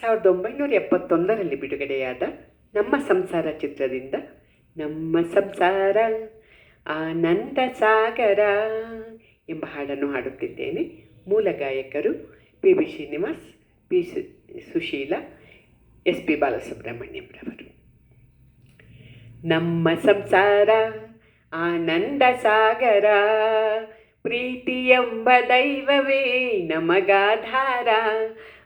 ಸಾವಿರದ ಒಂಬೈನೂರ ಎಪ್ಪತ್ತೊಂದರಲ್ಲಿ ಬಿಡುಗಡೆಯಾದ ನಮ್ಮ ಸಂಸಾರ ಚಿತ್ರದಿಂದ, ನಮ್ಮ ಸಂಸಾರ ಆನಂದ ಸಾಗರ ಎಂಬ ಹಾಡನ್ನು ಹಾಡುತ್ತಿದ್ದೇನೆ. ಮೂಲ ಗಾಯಕರು P B Srinivas, P Susheela, S P ಬಾಲಸುಬ್ರಹ್ಮಣ್ಯಂರವರು. ನಮ್ಮ ಸಂಸಾರ ಆನಂದ ಸಾಗರ ಪ್ರೀತಿ ಎಂಬ ದೈವವೇ ನಮಗಾಧಾರ.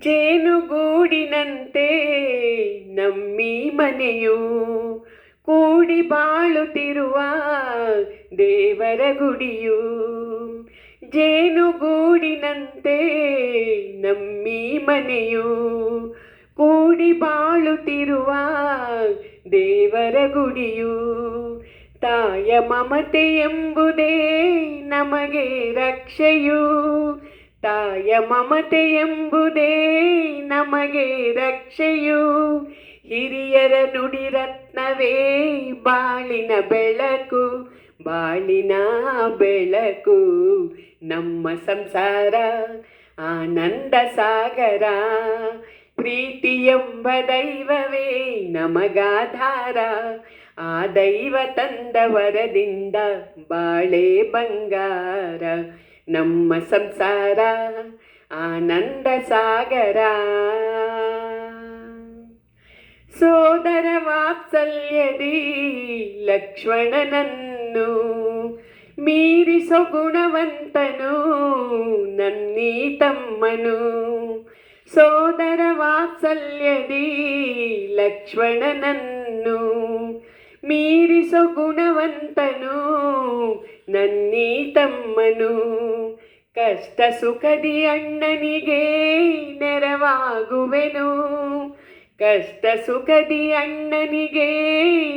ಜೇನುಗೂಡಿನಂತೆ ನಮ್ಮಿ ಮನೆಯು ಕೂಡಿ ಬಾಳುತ್ತಿರುವ ದೇವರ ಗುಡಿಯು. ಜೇನುಗೂಡಿನಂತೆ ನಮ್ಮಿ ಮನೆಯು ಕೂಡಿ ಬಾಳುತ್ತಿರುವ ದೇವರ ಗುಡಿಯು. ತಾಯ ಮಮತೆ ಎಂಬುದೇ ನಮಗೆ ರಕ್ಷೆಯು. ತಾಯ ಮಮತೆ ಎಂಬುದೇ ನಮಗೆ ರಕ್ಷೆಯು. ಹಿರಿಯರ ನುಡಿರತ್ನವೇ ಬಾಳಿನ ಬೆಳಕು ಬಾಳಿನ ಬೆಳಕು. ನಮ್ಮ ಸಂಸಾರ ಆನಂದ ಸಾಗರ ಪ್ರೀತಿ ಎಂಬ ದೈವವೇ ನಮಗಾಧಾರ. ಆ ದೈವ ತಂದ ವರದಿಂದ ಬಾಳೆ ಬಂಗಾರ. ನಮ್ಮ ಸಂಸಾರ ಆನಂದ ಸಾಗರ. ಸೋದರ ವಾತ್ಸಲ್ಯದಿ ಲಕ್ಷ್ಮಣನನ್ನು ಮೀರಿಸೋ ಗುಣವಂತನು ನನ್ನೀ ತಮ್ಮನು ಸೋದರ ವಾತ್ಸಲ್ಯದಿ ಲಕ್ಷ್ಮಣನನ್ನು ಮೀರಿಸೋ ಗುಣವಂತನು, ನನ್ನೀ ತಮ್ಮನು. ಕಷ್ಟ ಸುಖದಿ ಅಣ್ಣನಿಗೆ ನೆರವಾಗುವೆನು. ಕಷ್ಟ ಸುಖದಿ ಅಣ್ಣನಿಗೆ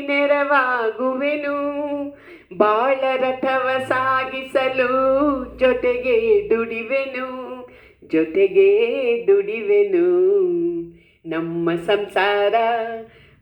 ನೆರವಾಗುವೆನು. ಬಾಳ ರಥವ ಸಾಗಿಸಲು ಜೊತೆಗೆ ದುಡಿವೆನು ಜೊತೆಗೆ ದುಡಿವೆನು. ನಮ್ಮ ಸಂಸಾರ